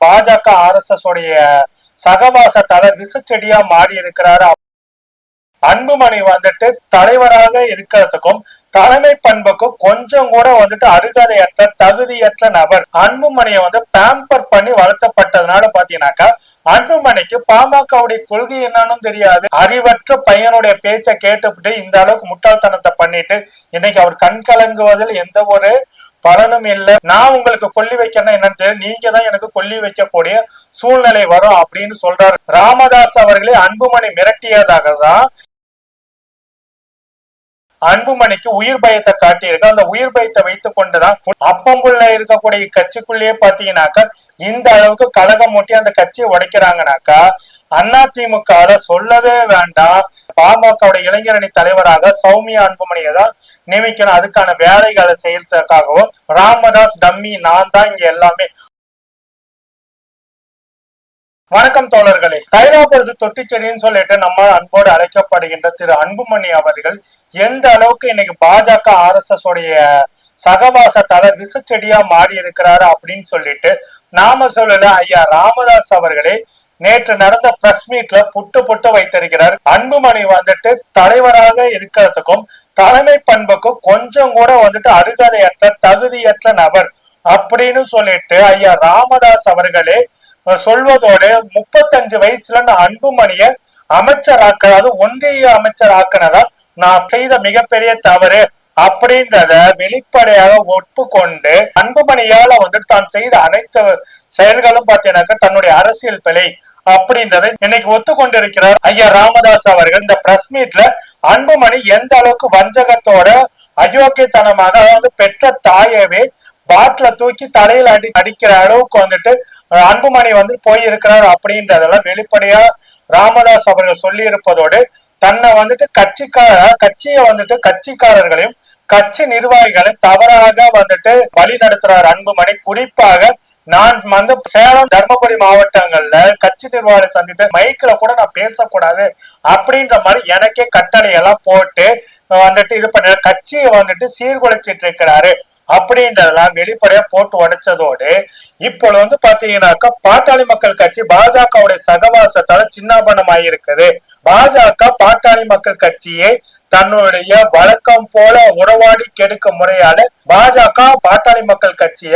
பாஜக R S S உடைய சகவாசத்தால விசுச்செடியா மாறி இருக்கிறாரு. அன்புமணி வந்துட்டு தலைவராக இருக்கிறதுக்கும் தலைமை பண்புக்கும் கொஞ்சம் கூட வந்துட்டு அருகதையற்ற தகுதியற்ற நபர் அன்புமணியை வந்து பேம்பர் பண்ணி வளர்த்தப்பட்டதுனால பாத்தீங்கன்னாக்கா அன்புமணிக்கு பாமகவுடைய கொள்கை என்னன்னு தெரியாது. அறிவற்ற பையனுடைய பேச்சை கேட்டுவிட்டு இந்த அளவுக்கு முட்டாள்தனத்தை பண்ணிட்டு இன்னைக்கு அவர் கண் கலங்குவதில் எந்த ஒரு பலனும் இல்லை. நான் உங்களுக்கு கொல்லி வைக்கிறேன்னா என்னன்னு தெரியும் நீங்க தான் எனக்கு கொல்லி வைக்கக்கூடிய சூழ்நிலை வரும் அப்படின்னு சொல்றாரு. ராமதாஸ் அவர்களே அன்புமணி மிரட்டியதாக தான் அன்புமணிக்கு உயிர் பயத்தை காட்டியிருக்கு. அந்த உயிர் பயத்தை வைத்துக் கொண்டுதான் அப்பம்புள்ள இருக்கக்கூடிய கட்சிக்குள்ளேயே பாத்தீங்கன்னாக்கா இந்த அளவுக்கு கழகம் மூட்டி அந்த கட்சியை உடைக்கிறாங்கனாக்கா அதிமுக சொல்லவே வேண்டாம் பாமகவுடைய இளைஞரணி தலைவராக சௌமியா அன்புமணியை தான் நியமிக்கணும். அதுக்கான வேலைகளை செய்யறதுக்காகவும் ராமதாஸ் டம்மி நான் தான் இங்க எல்லாமே. வணக்கம் தோழர்களே. தைலாபுரத்து தொட்டிச்செடின்னு சொல்லிட்டு நம்ம அன்போடு அழைக்கப்படுகின்ற திரு அன்புமணி அவர்கள் எந்த அளவுக்கு இன்னைக்கு பாஜக ஆர் எஸ் எஸ் உடைய சகவாசத்தால விசச்செடியா மாறி இருக்கிறாரு அப்படின்னு சொல்லிட்டு நாம சொல்லல ஐயா ராமதாஸ் அவர்களே நேற்று நடந்த பிரஸ் மீட்ல புட்டு புட்டு வைத்திருக்கிறார். அன்புமணி வந்துட்டு தலைவராக இருக்கிறதுக்கும் தலைமை பண்புக்கும் கொஞ்சம் கூட வந்துட்டு அருகதையற்ற தகுதியற்ற நபர் அப்படின்னு சொல்லிட்டு ஐயா ராமதாஸ் அவர்களே சொல்வதோடு முப்பத்தஞ்சு வயசுல நான் அன்புமணிய அமைச்சராக்க அதாவது ஒன்றிய அமைச்சராக்கினதா நான் செய்த மிகப்பெரிய தவறு. அப்படின்றத வெளிப்படையாக ஒப்புக்கொண்டு அன்புமணியால வந்துட்டு தான் செய்த அனைத்து செயல்களும் பார்த்தீங்கன்னாக்கா தன்னுடைய அரசியல் பிழை அப்படின்றதை இன்னைக்கு ஒத்துக்கொண்டிருக்கிறார் ஐயா ராமதாஸ் அவர்கள். இந்த பிரஸ் மீட்ல அன்புமணி எந்த அளவுக்கு வஞ்சகத்தோட அயோக்கியத்தனமாக அதாவது பெற்ற தாயவே பாட்டில தூக்கி தலையில அடி அடிக்கிற அளவுக்கு வந்துட்டு அன்புமணி வந்து போயிருக்கிறார் அப்படின்றதெல்லாம் வெளிப்படையா ராமதாஸ் அவர்கள் சொல்லி இருப்பதோடு தன்னை வந்துட்டு கட்சிக்கார கட்சியை வந்துட்டு கட்சிக்காரர்களையும் கட்சி நிர்வாகிகளை தவறாக வந்துட்டு வழி நடத்துறார் அன்புமணி. குறிப்பாக நான் வந்து சேலம் தர்மபுரி மாவட்டங்கள்ல கட்சி நிர்வாகம் சந்தித்து மைக்ல கூட நான் பேசக்கூடாது அப்படின்ற மாதிரி எனக்கே கட்டளை எல்லாம் போட்டு வந்துட்டு இது பண்ண கட்சியை வந்துட்டு சீர்குலைச்சிட்டு இருக்கிறாரு அப்படின்றதெல்லாம் வெளிப்படையா போட்டு உடைச்சதோடு இப்பொழுது வந்து பாத்தீங்கன்னாக்கா பாட்டாளி மக்கள் கட்சி பாஜகவுடைய சகவாசத்தால சின்னாபனம் ஆகியிருக்குது பாஜக பாட்டாளி மக்கள் கட்சியை தன்னுடைய வழக்கம் போல உறவாடி கெடுக்க முறையால பாஜக பாட்டாளி மக்கள் கட்சிய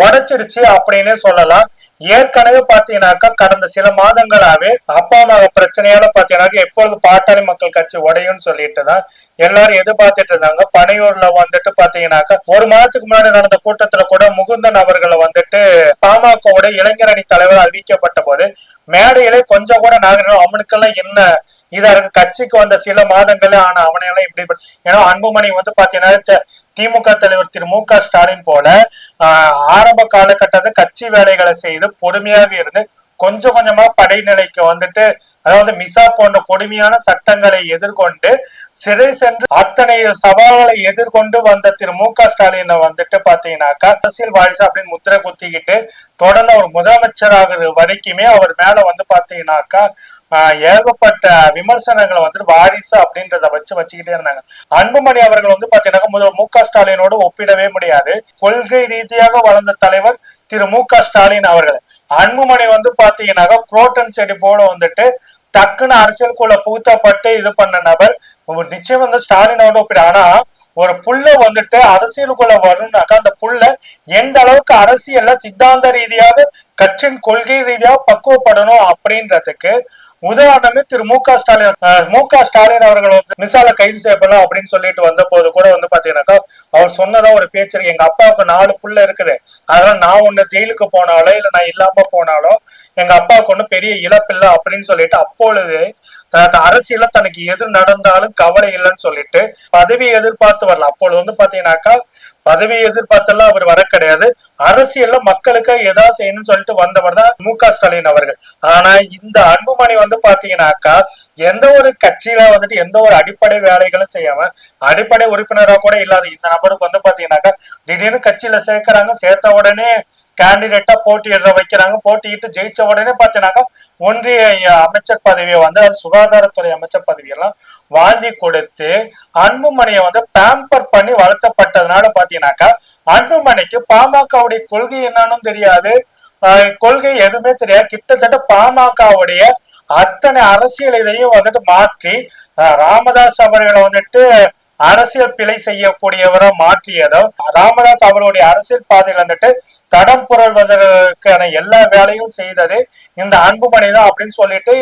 உடைச்சிருச்சு அப்படின்னு சொல்லலாம். ஏற்கனவே பாத்தீங்கன்னாக்கா கடந்த சில மாதங்களாவே அப்பா அம்மா பிரச்சனையால பாத்தீங்கன்னாக்கா எப்பொழுது பாட்டாளி மக்கள் கட்சி உடையும்னு சொல்லிட்டு தான் எல்லாரும் எதிர்பார்த்துட்டு இருந்தாங்க. பனையூர்ல வந்துட்டு பாத்தீங்கன்னாக்கா ஒரு மாதத்துக்கு முன்னாடி நடந்த கூட்டத்துல கூட முகுந்தன் அவர்களை வந்துட்டு பாமகவுடைய இளைஞரணி தலைவர் அறிவிக்கப்பட்ட போது மேடையிலே கொஞ்சம் கூட நாகரிகம் அவனுக்கெல்லாம் என்ன இதா கட்சிக்கு வந்த சில மாதங்களே ஆனா அவனையெல்லாம் இப்படி ஏன்னா அன்புமணி வந்து பாத்தீங்கன்னா திமுக தலைவர் திரு மு க ஸ்டாலின் போல ஆரம்ப காலகட்டத்தை கட்சி வேலைகளை செய்து பொறுமையாக இருந்து கொஞ்சம் கொஞ்சமா படைநிலைக்கு வந்துட்டு அதாவது மிசா போன்ற கொடுமையான சட்டங்களை எதிர்கொண்டு சிறை சென்று அத்தனை சவால்களை எதிர்கொண்டு வந்த திரு மு க ஸ்டாலினை வந்துட்டு பாத்தீங்கன்னாக்கா அரசியல் வாரிசு அப்படின்னு முத்திரை குத்திக்கிட்டு தொடர்ந்து அவர் முதலமைச்சராகிற வரைக்குமே அவர் மேல வந்து பாத்தீங்கன்னாக்கா ஏகப்பட்ட விமர்சனங்களை வந்துட்டு வாரிசு அப்படின்றத வச்சு வச்சுக்கிட்டே இருந்தாங்க. அன்புமணி அவர்கள் வந்து பாத்தீங்கன்னா முதல் மு க ஸ்டாலினோடு ஒப்பிடவே முடியாது. கொள்கை ரீதியாக வளர்ந்த தலைவர் திரு மு க ஸ்டாலின் அவர்கள். அன்புமணி வந்து பாத்தீங்கன்னாக்கா குரோட்டன் செடி போல வந்துட்டு டக்குன்னு அரசியலுக்குள்ள பூத்தப்பட்டு இது பண்ண நபர். நிச்சயம் வந்து ஸ்டாலினோட ஒப்பிட. ஆனா ஒரு புள்ள வந்துட்டு அரசியலுக்குள்ள வரும்னாக்கா அந்த புள்ள எந்த அளவுக்கு அரசியல்ல சித்தாந்த ரீதியாக கட்சியின் கொள்கை ரீதியாக பக்குவப்படணும் அப்படின்றதுக்கு உதாரணமே திரு மு க ஸ்டாலின். மு க ஸ்டாலின் அவர்கள் வந்து மிசால கைது செய்யப்படலாம் அப்படின்னு சொல்லிட்டு வந்த போது கூட வந்து பாத்தீங்கன்னாக்கா அவர் சொன்னதா ஒரு பேச்சு எங்க அப்பாவுக்கு நாலு புள்ள இருக்குது. அதனால நான் ஒண்ணு ஜெயிலுக்கு போனாலோ இல்ல நான் இல்லாம போனாலோ எங்க அப்பாவுக்கு ஒண்ணு பெரிய இழப்பில்லை அப்படின்னு சொல்லிட்டு அப்பொழுது அரசியல தனக்கு எது நடந்தாலும் கவலை இல்லைன்னு சொல்லிட்டு பதவி எதிர்பார்த்து வரல அப்பொழுது வந்து பாத்தீங்கன்னாக்கா பதவி எதிர்பார்த்தெல்லாம் அவர் வர கிடையாது. அரசியல்ல மக்களுக்கு ஏதாவது செய்யணும்னு சொல்லிட்டு வந்தவர் தான் மு க ஸ்டாலின் அவர்கள். ஆனா இந்த அன்புமணி வந்து பாத்தீங்கன்னாக்கா எந்த ஒரு கட்சியில வந்துட்டு எந்த ஒரு அடிப்படை வேலைகளும் செய்யாம அடிப்படை உறுப்பினரா கூட இல்லாத இந்த நபருக்கு வந்து பாத்தீங்கன்னாக்கா திடீர்னு கட்சியில சேர்க்கிறாங்க சேர்த்த உடனே கேண்டிடேட்டா போட்டியிட வைக்கிறாங்க. போட்டியிட்டு ஜெயிச்ச உடனே பாத்தீங்கன்னாக்கா ஒன்றிய அமைச்சர் பதவியை வந்து அது சுகாதாரத்துறை அமைச்சர் பதவியெல்லாம் வாங்கி கொடுத்து அன்புமணியை வந்து பேம்பர் பண்ணி வளர்த்தப்பட்டதுனால பாத்தீங்கன்னாக்கா அன்புமணிக்கு பாமகவுடைய கொள்கை என்னன்னு தெரியாது. ஆஹ், கொள்கை எதுவுமே தெரியாது. கிட்டத்தட்ட பாமகவுடைய அத்தனை அரசியல் இதையும் வந்துட்டு மாற்றி ராமதாஸ் அவர்களை வந்துட்டு அரசியல் பிழை செய்யக்கூடியவரை மாற்றியதோ ராமதாஸ் அவருடைய அரசியல் பாதையில் வந்துட்டு தடம் புரள்வதற்கான எல்லா வேலையும் செய்தது இந்த அன்புமணி தான் அப்படின்னு சொல்லிட்டு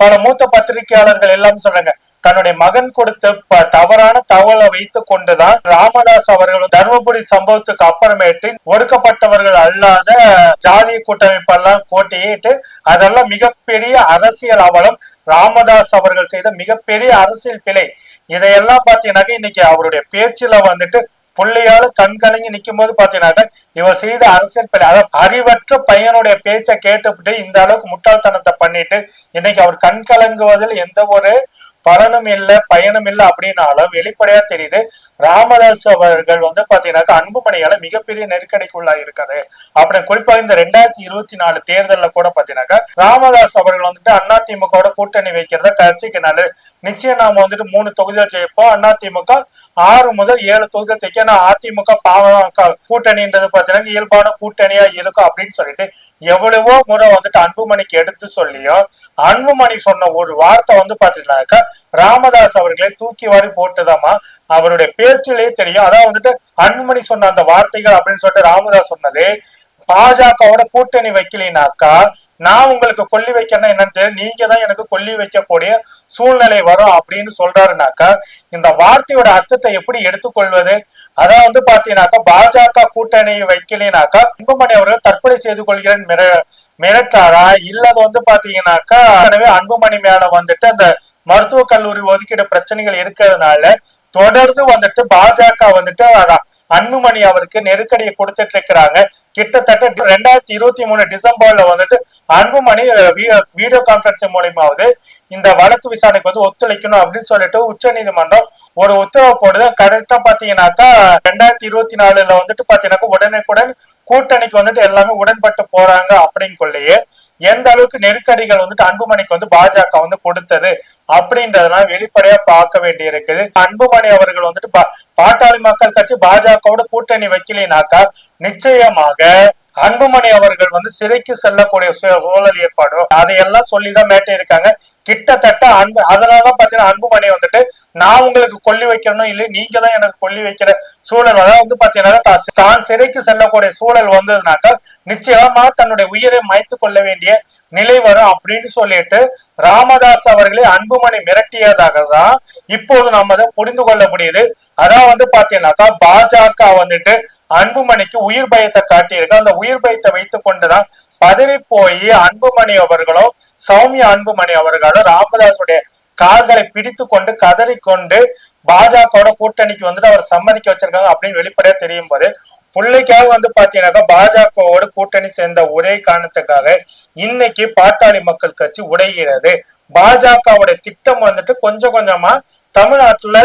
பல மூத்த பத்திரிகையாளர்கள் எல்லாம் சொல்றாங்க. தன்னுடைய மகன் கொடுத்த தவறான தகவலை வைத்துக் கொண்டுதான் ராமதாஸ் அவர்கள் தர்மபுரி சம்பவத்துக்கு அப்புறமேட்டு ஒடுக்கப்பட்டவர்கள் அல்லாத ஜாதிய கூட்டமைப்பெல்லாம் கோட்டையிட்டு அதெல்லாம் மிகப்பெரிய அரசியல் அவலம் ராமதாஸ் அவர்கள் செய்த மிகப்பெரிய அரசியல் பிழை. இதையெல்லாம் பாத்தீங்கன்னாக்க இன்னைக்கு அவருடைய பேச்சுல வந்துட்டு புள்ளையால கண்கலங்கி நிக்கும் போது பாத்தீங்கன்னாக்க இவர் செய்த அரசியல் பிழை. அதாவது அறிவற்ற பையனுடைய பேச்சை கேட்டுவிட்டு இந்த அளவுக்கு முட்டாள்தனத்தை பண்ணிட்டு இன்னைக்கு அவர் கண் கலங்குவதில் எந்த ஒரு பலனும் இல்ல பயனும் இல்ல அப்படின்னாலும் வெளிப்படையா தெரியுது. ராமதாஸ் அவர்கள் வந்து பாத்தீங்கன்னாக்கா அன்புமணியால மிகப்பெரிய நெருக்கடிக்குள்ளா இருக்காரு. அப்புறம் குறிப்பாக இந்த ரெண்டாயிரத்தி இருபத்தி நாலு தேர்தலில் கூட பாத்தீங்கன்னாக்கா ராமதாஸ் அவர்கள் வந்துட்டு அண்ணா திமுக கூட்டணி வைக்கிறத கட்சிக்கு நல்லது நிச்சயம் நாம வந்துட்டு மூணு தொகுதிகள் ஜெயிப்போம். திமுக ஆறு முதல் ஏழு தொகுதிகள் தைக்க அதிமுக பாமக கூட்டணின்றது பாத்தீங்கன்னா இயல்பான கூட்டணியா இருக்கும் அப்படின்னு சொல்லிட்டு எவ்வளவோ முறை வந்துட்டு அன்புமணிக்கு எடுத்து சொல்லியும் அன்புமணி சொன்ன ஒரு வார்த்தை வந்து பாத்தீங்கன்னாக்கா ராமதாஸ் அவர்களை தூக்கி வாரி போட்டுதாமா அவருடைய பேச்சிலேயே தெரியும். அதான் வந்துட்டு அன்புமணி சொன்ன அந்த வார்த்தைகள் அப்படின்னு சொல்லிட்டு ராமதாஸ் சொன்னது. பாஜகவோட கூட்டணி வைக்கலினாக்கா நான் உங்களுக்கு கொல்லி வைக்கணும் என்னன்னு தெரியும் நீங்க தான் எனக்கு கொல்லி வைக்கக்கூடிய சூழ்நிலை வரும் அப்படின்னு சொல்றாருனாக்கா இந்த வார்த்தையோட அர்த்தத்தை எப்படி எடுத்துக்கொள்வது? அதான் வந்து பாத்தீங்கன்னாக்கா பாஜக கூட்டணி வைக்கலினாக்கா அன்புமணி அவர்கள் தற்கொலை செய்து கொள்கிறேன் மிர மிரட்டாரா? இல்லது வந்து பாத்தீங்கன்னாக்கா எனவே அன்புமணி மேல வந்துட்டு அந்த மருத்துவக் கல்லூரி ஒதுக்கீடு பிரச்சனைகள் இருக்கிறதுனால தொடர்ந்து வந்துட்டு பாஜக வந்துட்டு அன்புமணி அவருக்கு நெருக்கடியை கொடுத்துட்டு இருக்கிறாங்க கிட்டத்தட்ட ரெண்டாயிரத்தி இருபத்தி மூணு டிசம்பர்ல வந்துட்டு அன்புமணி வீடியோ கான்பரன்சிங் மூலியமாவது இந்த வழக்கு விசாரணைக்கு வந்து ஒத்துழைக்கணும் அப்படின்னு சொல்லிட்டு உச்ச நீதிமன்றம் ஒரு உத்தரவு போடுது. கரெக்டா பாத்தீங்கன்னாக்கா ரெண்டாயிரத்தி இருபத்தி நாலுல வந்துட்டு பாத்தீங்கன்னாக்கா உடனுக்குடன் கூட்டணிக்கு வந்துட்டு எல்லாமே உடன்பட்டு போறாங்க அப்படிங்கொள்ளையே எந்த அளவுக்கு நெருக்கடிகள் வந்துட்டு அன்புமணிக்கு வந்து பாஜக வந்து கொடுத்தது அப்படின்றதெல்லாம் வெளிப்படையா பார்க்க வேண்டி இருக்குது அன்புமணி அவர்கள் வந்துட்டு பா- பாட்டாளி மக்கள் கட்சி பாஜகவோட கூட்டணி வைக்கலைனாக்கா நிச்சயமாக அன்புமணி அவர்கள் வந்து சிறைக்கு செல்லக்கூடிய சூழல் ஏற்படும் அதையெல்லாம் சொல்லிதான் மேட்டை இருக்காங்க. கிட்டத்தட்ட அன்பு அதனாலதான் பாத்தீங்கன்னா அன்புமணி வந்துட்டு நான் உங்களுக்கு கொல்லி வைக்கணும் இல்லை நீங்க தான் எனக்கு கொல்லி வைக்கிற சூழல். அதாவது வந்து பாத்தீங்கன்னா தான் சிறைக்கு செல்லக்கூடிய சூழல் வந்ததுனாக்கா நிச்சயமா தன்னுடைய உயிரை மாய்த்து கொள்ள வேண்டிய நிலை வரும் அப்படின்னு சொல்லிட்டு ராமதாஸ் அவர்களை அன்புமணி மிரட்டியதாக தான் இப்போது நம்ம அதை புரிந்து கொள்ள முடியுது. அதான் வந்து பாத்தீங்கன்னாக்கா பாஜக வந்துட்டு அன்புமணிக்கு உயிர் பயத்தை காட்டியிருக்கு. அந்த உயிர் பயத்தை வைத்துக் கொண்டுதான் பதறி போய் அன்புமணி அவர்களும் சௌமியா அன்புமணி அவர்களும் ராமதாஸுடைய கால்களை பிடித்து கொண்டு கதறிக்கொண்டு பாஜகவோட கூட்டணிக்கு வந்துட்டு அவர் சம்மதிக்க வச்சிருக்காங்க அப்படின்னு வெளிப்படையா தெரியும் போது பிள்ளைக்காக வந்து பாத்தீங்கன்னாக்கா பாஜகவோட கூட்டணி சேர்ந்த ஒரே காரணத்துக்காக இன்னைக்கு பாட்டாளி மக்கள் கட்சி உடைகிறது. பாஜகவுடைய திட்டம் வந்துட்டு கொஞ்சம் கொஞ்சமா தமிழ்நாட்டுல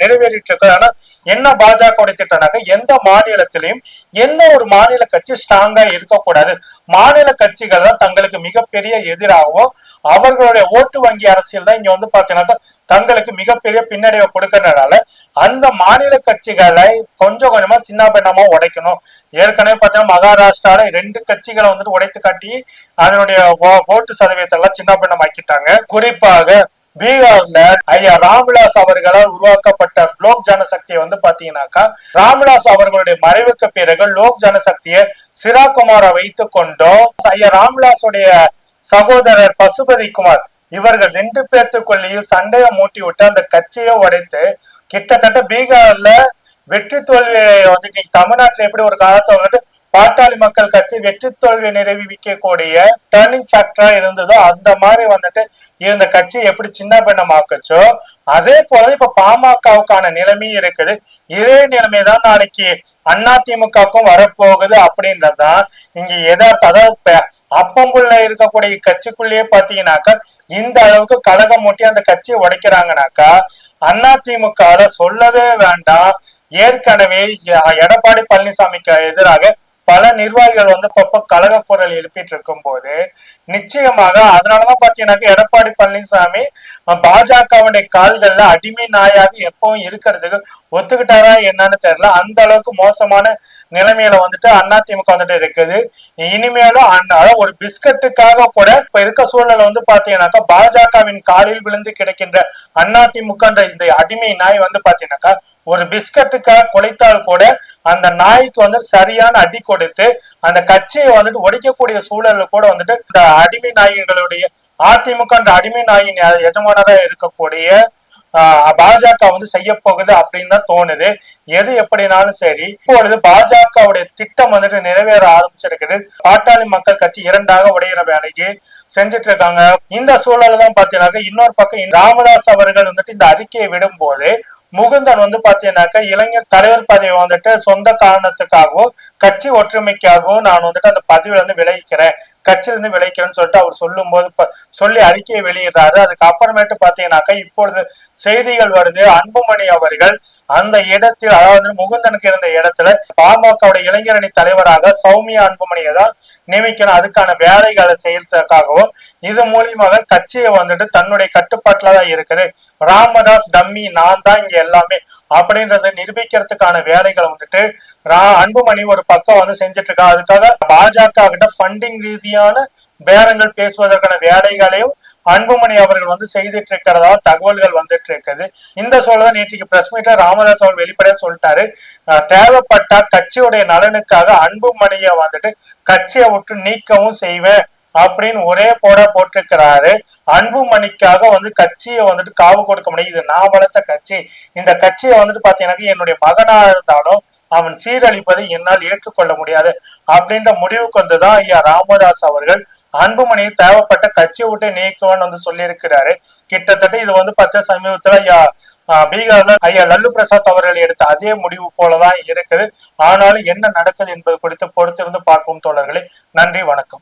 நிறைவேறிட்டு இருக்கு. ஆனா என்ன பாஜகவுடைய திட்டம்னாக்க எந்த மாநிலத்திலையும் எந்த ஒரு மாநில கட்சி ஸ்ட்ராங்கா இருக்கக்கூடாது. மாநில கட்சிகள் தான் தங்களுக்கு மிகப்பெரிய எதிராகவும் அவர்களுடைய ஓட்டு வங்கி அரசியல் தான் இங்க வந்து பாத்தீங்கன்னாக்கா தங்களுக்கு மிகப்பெரிய பின்னடைவை கொடுக்கறதுனால அந்த மாநில கட்சிகளை கொஞ்சம் கொஞ்சமா சின்ன பின்னமா உடைக்கணும். ஏற்கனவே பார்த்தீங்கன்னா மகாராஷ்டிரால ரெண்டு கட்சிகளை வந்துட்டு உடைத்து காட்டி அதனுடைய ஓட்டு சதவீதத்தை எல்லாம் சின்ன பின்னம் ஆக்கிட்டாங்க குறிப்பாக பீகார்ல ஐயா ராம்விலாஸ் அவர்களால் உருவாக்கப்பட்ட லோக் ஜனசக்தியை வந்து பாத்தீங்கன்னாக்கா ராம்விலாஸ் அவர்களுடைய மறைவுக்கு பிறகு லோக் ஜனசக்தியை சிராகுமாரை வைத்துக் கொண்டோம். ஐயா ராம்விலாஸுடைய சகோதரர் பசுபதி குமார் இவர்கள் ரெண்டு பேர்த்துக்குள்ளேயும் சண்டையை மூட்டி விட்டு அந்த கட்சியை உடைத்து கிட்டத்தட்ட பீகார்ல வெற்றி தோல்வியை வந்து இன்னைக்கு தமிழ்நாட்டுல எப்படி ஒரு காலத்தை வந்துட்டு பாட்டாளி மக்கள் கட்சி வெற்றி தோல்வி நிரூபிக்கக்கூடிய டேர்னிங் ஃபேக்டரா இருந்ததோ அந்த மாதிரி வந்துட்டு இருந்த கட்சி எப்படி சின்ன பின்னமாக்குச்சோ அதே போல இப்ப பாமகவுக்கான நிலைமையும் இருக்குது. இதே நிலைமை தான் நாளைக்கு அதிமுகவுக்கும் வரப்போகுது அப்படின்றதுதான் இங்க எதார்த்தம் அதாவது ப- அப்பங்குள்ள இருக்கக்கூடிய கட்சிக்குள்ளேயே பாத்தீங்கன்னாக்கா இந்த அளவுக்கு கழகம் மூட்டி அந்த கட்சியை உடைக்கிறாங்கனாக்கா அதிமுக சொல்லவே வேண்டாம். ஏற்கனவே எடப்பாடி பழனிசாமிக்கு எதிராக பல நிர்வாகிகள் வந்து இப்ப கழக குரல் எழுப்பிட்டு இருக்கும் போது நிச்சயமாக அதனாலதான் பாத்தீங்கன்னாக்கா எடப்பாடி பழனிசாமி பாஜகவுடைய கால்கள்ல அடிமை நாயாக எப்பவும் இருக்கிறதுக்கு ஒத்துக்கிட்டாரா என்னன்னு தெரியல. அந்த அளவுக்கு மோசமான நிலைமையில வந்துட்டு அதிமுக வந்துட்டு இருக்குது. இனிமேலும் அந்த- ஒரு பிஸ்கட்டுக்காக கூட இப்ப இருக்க சூழல்ல வந்து பாத்தீங்கன்னாக்கா பாஜகவின் காலில் விழுந்து கிடக்கின்ற அதிமுக இந்த அடிமை நாய் வந்து பாத்தீங்கன்னாக்கா ஒரு பிஸ்கட்டுக்காக குலைத்தால் கூட அந்த நாய்க்கு வந்து சரியான அடி கொடுத்து அந்த கட்சியை வந்துட்டு உடைக்கக்கூடிய சூழல்ல கூட வந்துட்டு இந்த அடிமை நாய்களுடைய அதிமுக என்ற அடிமை நாயின் எஜமானராக இருக்கக்கூடிய பாஜக வந்து செய்ய போகுது அப்படின்னு தான் தோணுது. எது எப்படினாலும் சரி இப்பொழுது பாஜகவுடைய திட்டம் வந்துட்டு நிறைவேற ஆரம்பிச்சிருக்குது. பாட்டாளி மக்கள் கட்சி இரண்டாக உடையிற வேலைக்கு செஞ்சுட்டு இருக்காங்க இந்த சூழல்தான் பாத்தீங்கன்னா இன்னொரு பக்கம் ராமதாஸ் அவர்கள் வந்துட்டு இந்த அறிக்கையை விடும்போது முகுந்தன் வந்து பாத்தீங்கன்னாக்க இளைஞர் தலைவர் பதவி வந்துட்டு சொந்த காரணத்துக்காகவும் கட்சி ஒற்றுமைக்காகவும் நான் வந்துட்டு அந்த பதவியில இருந்து விலகிக்கிறேன் கட்சியிலிருந்து விளைக்கிறேன்னு சொல்லிட்டு அவர் சொல்லும் போது சொல்லி அறிக்கையை வெளியிடுறாரு. அதுக்கு அப்புறமேட்டு பாத்தீங்கன்னாக்கா இப்பொழுது செய்திகள் வருது. அன்புமணி அவர்கள் அந்த இடத்தில் அதாவது முகுந்தனுக்கு இருந்த இடத்துல பாமகவுடைய இளைஞரணி தலைவராக சௌமியா அன்புமணியை தான் நியமிக்கணும். அதுக்கான வேலைகளை செய்யறதுக்காகவும் இது மூலியமாக கட்சியை வந்துட்டு தன்னுடைய கட்டுப்பாட்டுல தான் இருக்குது. ராமதாஸ் டம்மி நான் தான் இங்க எல்லாமே அப்படின்றத நிரூபிக்கிறதுக்கான வேலைகளை வந்துட்டு அன்புமணி ஒரு பக்கம் வந்து செஞ்சுட்டு இருக்கா அதுக்காக பாஜக கிட்ட ஃபண்டிங் ரீதியான பேரங்கள் பேசுவதற்கான வேலைகளையும் அன்புமணி அவர்கள் வந்து செய்துட்டு இருக்கிறதா தகவல்கள் வந்துட்டு இருக்குது இந்த சூழல நேற்றுக்கு பிரஸ் மீட்ல ராமதாஸ் அவர் வெளிப்படையா சொல்லிட்டாரு. அஹ் தேவைப்பட்டா கட்சியுடைய நலனுக்காக அன்புமணியை வந்துட்டு கட்சியை விட்டு நீக்கவும் செய்வேன். அப்படின்னு ஒரே போட போட்டிருக்கிறாரு. அன்புமணிக்காக வந்து கட்சியை வந்துட்டு காவு கொடுக்க முடியும் இது நான் வளர்த்த கட்சி. இந்த கட்சியை வந்துட்டு பாத்தீங்கன்னா என்னுடைய மகனா இருந்தாலும் அவன் சீரழிப்பதை என்னால் ஏற்றுக்கொள்ள முடியாது. அப்படின்ற முடிவுக்கு வந்துதான் ஐயா ராமதாஸ் அவர்கள் அன்புமணியை தேவைப்பட்ட கட்சியை விட்டு நீக்குவன் வந்து சொல்லியிருக்கிறாரு. கிட்டத்தட்ட இது வந்து பத்த சமீபத்துல ஐயா பீகார்ல ஐயா லல்லு பிரசாத் அவர்கள் எடுத்த அதே முடிவு போலதான் இருக்குது. ஆனாலும் என்ன நடக்குது என்பது குறித்து பொறுத்திருந்து பார்க்கும் தோழர்களே. நன்றி வணக்கம்.